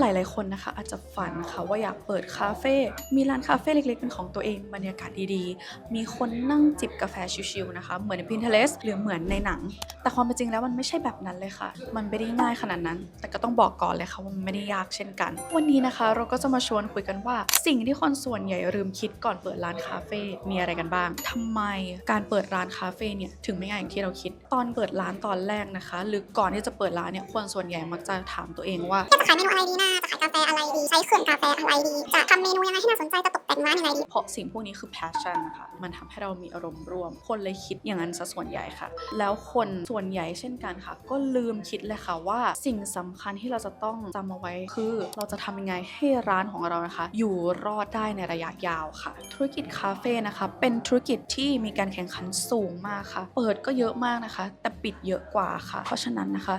หลายๆคนนะคะ อาจจะฝันค่ะว่าอยากเปิดคาเฟ่มีร้านคาเฟ่เล็กๆเป็นของตัวเองบรรยากาศดีๆ มีคนนั่งจิบกาแฟชิลๆนะคะ เหมือนใน Pinterest หรือเหมือนในหนัง แต่ความเป็นจริงแล้วมันไม่ใช่แบบนั้นเลยค่ะ มันไม่ได้ง่ายขนาดนั้น แต่ก็ต้องบอกก่อนเลยค่ะว่ามันไม่ได้ยากเช่นกัน วันนี้นะคะเราก็จะมาชวนคุยกันว่า สิ่งที่คนส่วนใหญ่ลืมคิดก่อนเปิดร้านคาเฟ่มีอะไรกันบ้างทำไมการเปิดร้านคาเฟ่เนี่ยถึงไม่ง่ายอย่างที่เราคิด ตอนเปิดร้านตอนแรกนะคะ หรือก่อนที่จะเปิดร้านเนี่ยคนส่วนใหญ่มักจะถามตัวเองว่าจะขายเมนูอะไรดีนะจะขายกาแฟอะไรดี ใช้เครื่องกาแฟอะไรดี จะทำเมนูยังไงให้น่าสนใจ จะตกแต่งร้านยังไงดี เพราะสิ่งพวกนี้คือ passion นะคะ มันทำให้เรามีอารมณ์ร่วม คนเลยคิดอย่างนั้นซะส่วนใหญ่ค่ะ แล้วคนส่วนใหญ่เช่นกันค่ะ ก็ลืมคิดเลยค่ะว่าสิ่งสำคัญที่เราจะต้องจำเอาไว้คือ เราจะทำยังไงให้ร้านของเรานะคะ อยู่รอดได้ในระยะยาวค่ะ ธุรกิจคาเฟ่นะคะ เป็นธุรกิจที่มีการแข่งขันสูงมากค่ะ เปิดก็เยอะมากนะคะ แต่ปิดเยอะกว่าค่ะ เพราะฉะนั้นนะคะ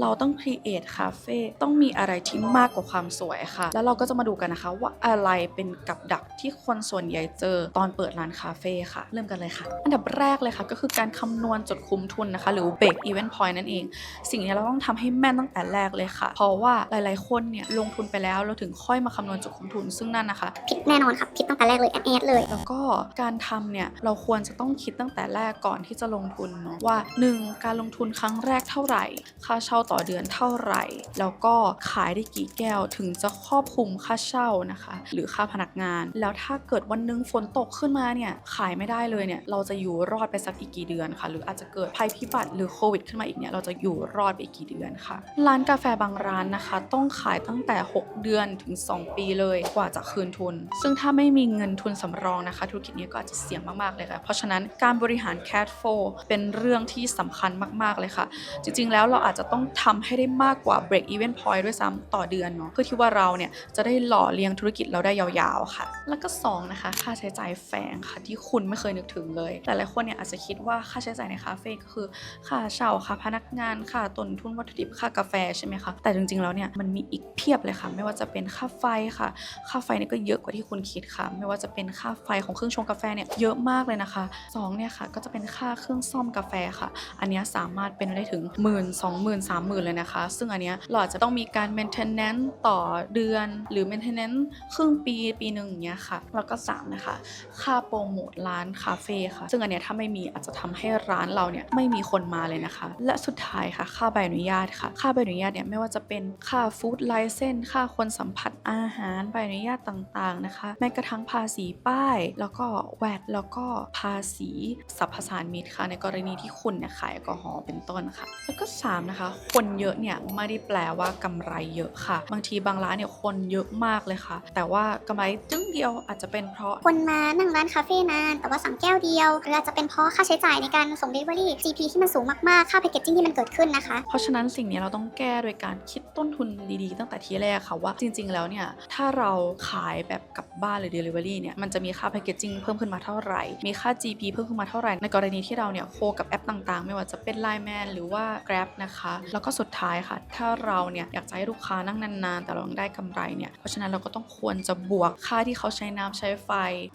เราต้อง create คาเฟ่ต้องมีอะไรที่มากกว่าความสวยค่ะ แล้วเราก็จะมาดูกันนะคะ ว่าอะไรเป็นกับดักที่คนส่วนใหญ่เจอตอนเปิดร้านคาเฟ่ค่ะ เริ่มกันเลยค่ะ อันดับแรกเลยค่ะ ก็คือการคำนวณจุดคุ้มทุนนะคะ หรือ break even point นั่นเอง สิ่งนี้เราต้องทำให้แม่นตั้งแต่แรกเลยค่ะ เพราะว่าหลายๆ คนเนี่ยลงทุนไปแล้วเราถึงค่อยมาคำนวณจุดคุ้มทุน ซึ่งนั่นนะคะผิดแน่นอนครับผิดตั้งแต่แรกเลยแอดแอดเลย แล้วก็การทำเนี่ยเราควรจะต้องคิดตั้งแต่แรกก่อนที่จะลงทุนเนาะว่า 1. การลงทุนครั้งแรกเท่าไหร่ ค่าเช่าต่อเดือนเท่าไหร่ แล้วก็ขายได้กี่แก้วถึงจะครอบคลุมค่าเช่านะคะ หรือค่าพนักงาน แล้วถ้าเกิดวันหนึงฝนตกขึ้นมาเนี่ยขายไม่ได้เลยเนี่ยเราจะอยู่รอดไปสักอีกกี่เดือนค่ะ หรืออาจจะเกิดภัยพิบัติหรือโควิดขึ้นมาอีกเนี่ยเราจะอยู่รอดไปอีกกี่เดือนค่ะ ร้านกาแฟบางร้านนะคะ ต้องขายตั้งแต่ 6 เดือนถึง 2 ปีเลยกว่าจะคืนทุน ซึ่งถ้าไม่มีเงินทุนสำรองนะคะธุรกิจนี้ก็อาจจะเสี่ยงมากๆเลยค่ะ เพราะฉะนั้นการบริหาร cash flow เป็นเรื่องที่สำคัญมากๆเลยค่ะ จริงๆแล้วเราอาจจะต้องทำให้ได้มากกว่า break even point ด้วยซ้ำต่อเดือนเนาะเพื่อที่ว่าเราเนี่ยจะได้หล่อเลี้ยงธุรกิจเราได้ยาวๆค่ะ แล้วก็ 2 นะคะ ค่าใช้จ่ายแฝงค่ะที่คุณไม่เคยนึกถึงเลยแต่หลายคนเนี่ยอาจจะคิดว่าค่าใช้จ่ายในคาเฟ่ก็คือ ค่าเช่าค่าพนักงานค่าต้นทุนวัตถุดิบค่ากาแฟใช่ไหมคะแต่จริงๆแล้วเนี่ยมันมีอีกเพียบเลยค่ะ ไม่ว่าจะเป็นค่าไฟค่ะ ค่าไฟเนี่ยก็เยอะกว่าที่คุณคิดค่ะ ไม่ว่าจะเป็นค่าไฟของเครื่องชงกาแฟเนี่ยเยอะมากเลยนะคะสองเนี่ยค่ะก็จะเป็นค่าเครื่องซ่อมกาแฟค่ะ อันนี้สามารถเป็นได้ถึงหมื่นสองหมื่นสามหมื่นเลยนะคะ ซึ่งอันเนี้ยเราอาจจะต้องมีการ maintenance ต่อเดือน หรือ maintenance ครึ่งปีปีหนึ่งอย่างเงี้ยค่ะ แล้วก็สามนะคะ ค่าโปรโมทร้านคาเฟ่ค่ะ ซึ่งอันเนี้ยถ้าไม่มีอาจจะทำให้ร้านเราเนี่ยไม่มีคนมาเลยนะคะ และสุดท้ายค่ะ ค่าใบอนุญาตค่ะ ค่าใบอนุญาตเนี่ยไม่ว่าจะเป็นค่าฟู้ดไลเซนค่าคนสัมผัสอาหารใบอนุญาตต่างๆนะคะ แม้กระทั่งภาษีป้าย แล้วก็แวดแล้วก็ภาษีสรรพสานมิตค่ะ ในกรณีที่คุณเนี่ยขายแอลกอฮอล์เป็นต้นค่ะ แล้วก็สามนะคะ คนเยอะเนี่ยไม่ได้แปลว่ากำไรเยอะค่ะบางทีบางร้านเนี่ยคนเยอะมากเลยค่ะ แต่ว่ากำไรจึ้งเดียวอาจจะเป็นเพราะ คนมานั่งร้านคาเฟ่นาน แต่ว่าสั่งแก้วเดียวหรืออาจจะเป็นเพราะค่าใช้จ่ายในการส่ง Delivery GP ที่มันสูงมากๆ ค่าแพคเกจจิ้งที่มันเกิดขึ้นนะคะ เพราะฉะนั้นสิ่งนี้เราต้องแก้โดยการคิดต้นทุนดีๆ ตั้งแต่ทีแรกค่ะว่าจริง ๆ แล้วเนี่ยถ้าเราขายแบบกลับบ้านหรือ Delivery เนี่ยมันจะมีค่าแพคเกจจิ้งเพิ่มขึ้นมาเท่าไหร่ มีค่า GP เพิ่มขึ้นมาเท่าไหร่ ในกรณีที่เราเนี่ยโคกับแอปต่างๆ ไม่ว่าจะเป็น Line Man หรือว่า Grab นะคะ แล้วก็สุดท้ายค่ะ ถ้าเราเนี่ยอยากจะให้ลูกค้านั่งนานๆ แต่เรายังได้กำไรเนี่ย เพราะฉะนั้นเราก็ต้องควรจะบวกค่าที่เขาใช้น้ำใช้ไฟ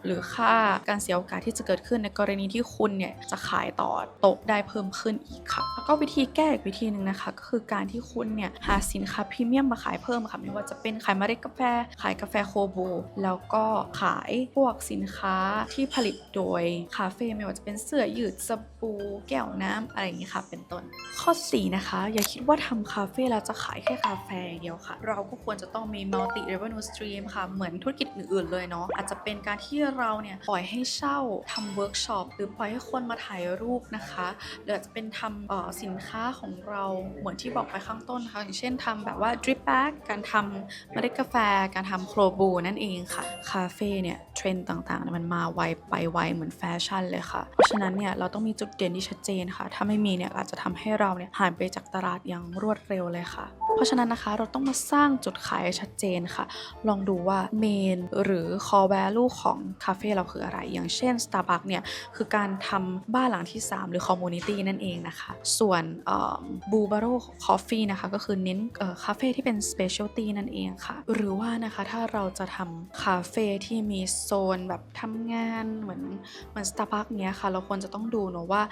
หรือค่าการเสียโอกาสที่จะเกิดขึ้นในกรณีที่คุณเนี่ยจะขายต่อต๊ะได้เพิ่มขึ้นอีกค่ะ แล้วก็วิธีแก้อีกวิธีหนึ่งนะคะ ก็คือการที่คุณเนี่ยหาสินค้าพรีเมียมมาขายเพิ่มค่ะไม่ว่าจะเป็นขายเมล็ดกาแฟ ขายกาแฟโคบู แล้วก็ขายพวกสินค้าที่ผลิตโดยคาเฟ่ไม่ว่าจะเป็นเสื้อยืดสบู่แก้วน้ำอะไรอย่างนี้ค่ะเป็นต้น ข้อ 4 นะคะ อย่าคิดว่าทำคาเฟ่แล้วจะขายแค่กาแฟอย่างเดียวค่ะเราก็ควรจะต้องมี multi revenue stream ค่ะ เหมือนธุรกิจอื่นๆเลยเนาะอาจจะเป็นการที่เราเนี่ยปล่อยให้เช่าทำเวิร์กช็อปหรือปล่อยให้คนมาถ่ายรูปนะคะหรืออาจจะเป็นทำสินค้าของเราเหมือนที่บอกไปข้างต้นนะคะอย่างเช่นทำแบบว่า drip bag การทำเมล็ดกาแฟ การทำโครบูนั่นเองค่ะคาเฟ่เนี่ยเทรนด์ต่างๆ มันมาไวไปไวเหมือนแฟชั่นเลยค่ะ เพราะฉะนั้นเนี่ยเราต้องมีจุดเด่นที่ชัดเจนค่ะ ถ้าไม่มีเนี่ยอาจจะทำให้เราเนี่ยหายไปจากตลาดอย่างรวดเร็วเลยค่ะ เพราะฉะนั้นนะคะเราต้องมาสร้างจุดขายชัดเจนค่ะ ลองดูว่าเมนหรือ core value ของคาเฟ่เราคืออะไร อย่างเช่น Starbucks เนี่ย คือการทำบ้านหลังที่ 3 หรือ community นั่นเองนะคะ ส่วนบูบาโร่คอฟฟี่นะคะ ก็คือเน้นคาเฟ่ที่เป็น specialty นั่นเองค่ะ หรือว่านะคะถ้าเราจะทำคาเฟ่ที่มีโซนแบบทำงานเหมือนเหมือน Starbucks เนี้ยค่ะ เราควรจะต้องดูเนอะว่า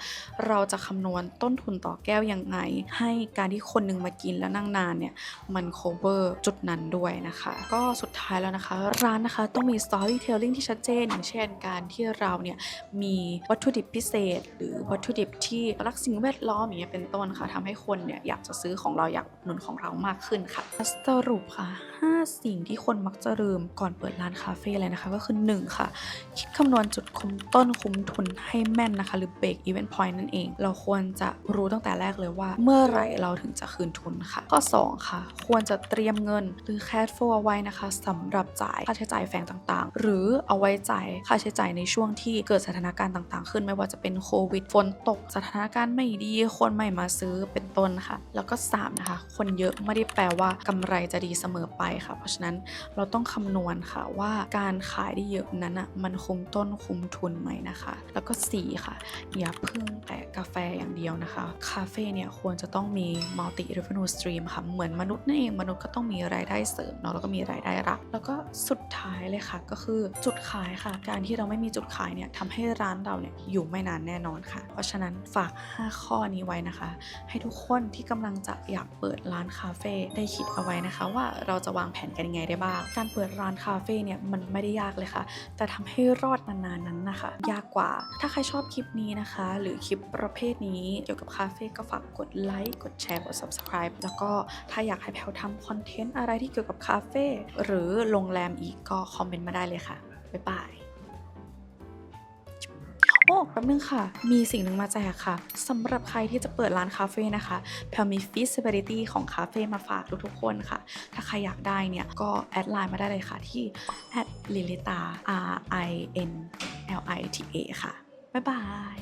เราจะคำนวณต้นทุนต่อแก้วยังไง ให้การที่คนหนึงมากินแล้วนั่งนานเนี่ย มัน cover cover จุดนั้นด้วยนะคะ ก็สุดท้ายแล้วนะคะ ร้านนะคะต้องมี storytelling ที่ชัดเจน อย่างเช่นการที่เราเนี่ยมีวัตถุดิบพิเศษ หรือวัตถุดิบที่รักสิ่งแวดล้อมอย่างเงี้ยเป็นต้นค่ะทำให้คนเนี่ยอยากจะซื้อของเราอยากอุดหนุนของเรามากขึ้นค่ะสรุปค่ะ 5 สิ่งที่คนมักจะลืมก่อนเปิดร้านคาเฟ่เลยนะคะ ก็คือ 1 ค่ะ คิดคำนวณจุดคุ้มต้นคุ้มทุนให้แม่นนะคะ หรือ break even point นั่นเอง เราควรจะรู้ตั้งแต่แรกเลยว่า เมื่อไหร่เราถึงจะคืนทุนค่ะ ข้อ 2 ค่ะ ควรจะเตรียมเงิน หรือ cash flow เอาไว้นะคะสำหรับจ่ายค่าใช้จ่ายแฝงต่างๆ หรือเอาไว้จ่ายค่าใช้จ่ายในช่วงที่เกิดสถานการณ์ต่างๆ ขึ้นไม่ว่าจะเป็นโควิดฝนตกสถานการณ์ไม่ดีคนไม่มาซื้อเป็นต้นค่ะ แล้วก็3นะคะคนเยอะไม่ได้แปลว่ากำไรจะดีเสมอไปค่ะ เพราะฉะนั้นเราต้องคำนวณค่ะว่าการขายได้เยอะนั้นอะมันคุ้มต้นคุ้มทุนไหมนะคะ แล้วก็ 4 ค่ะอย่าพึ่งแต่กาแฟอย่างเดียวนะคะ คาเฟ่เนี่ยควรจะต้องมี multi revenue stream ค่ะเหมือนมนุษย์นั่นเองมนุษย์ก็ต้องมีรายได้เสริมเนาะแล้วก็มีรายได้หลัก แล้วก็สุดท้ายเลยค่ะ ก็คือจุดขายค่ะ การที่เราไม่มีจุดขายเนี่ยทำให้ร้านเราเนี่ยอยู่ไม่นานแน่นอนค่ะ เพราะฉะนั้นฝาก 5 ข้อนี้ไว้นะคะ ให้ทุกคนที่กำลังจะอยากเปิดร้านคาเฟ่ได้คิดเอาไว้นะคะ ว่าเราจะวางแผนกันยังไงได้บ้าง การเปิดร้านคาเฟ่เนี่ยมันไม่ได้ยากเลยค่ะ แต่ทำให้รอดนานๆนั้นนะคะ ยากกว่า ถ้าใครชอบคลิปนี้นะคะ หรือคลิปประเภทนี้เกี่ยวกับคาเฟ่ก็ฝากกดไลค์กดแชร์กด subscribe แล้วก็ถ้าอยากให้แพลวทำคอนอนเทนต์อะไรที่เกี่ยวกับคาเฟ่หรือโรงแรมอีกก็คอมเมนต์มาได้เลยค่ะ บ๊ายบายโอ้แป๊บนึงค่ะ มีสิ่งหนึ่งมาแจกค่ะสำหรับใครที่จะเปิดร้านคาเฟ่นะคะแพลมี feasibility ของคาเฟ่มาฝากทุกๆคนค่ะ ถ้าใครอยากได้เนี่ยก็แอดไลน์มาได้เลยค่ะที่ at lilita r i n l i t a ค่ะ บ๊ายบาย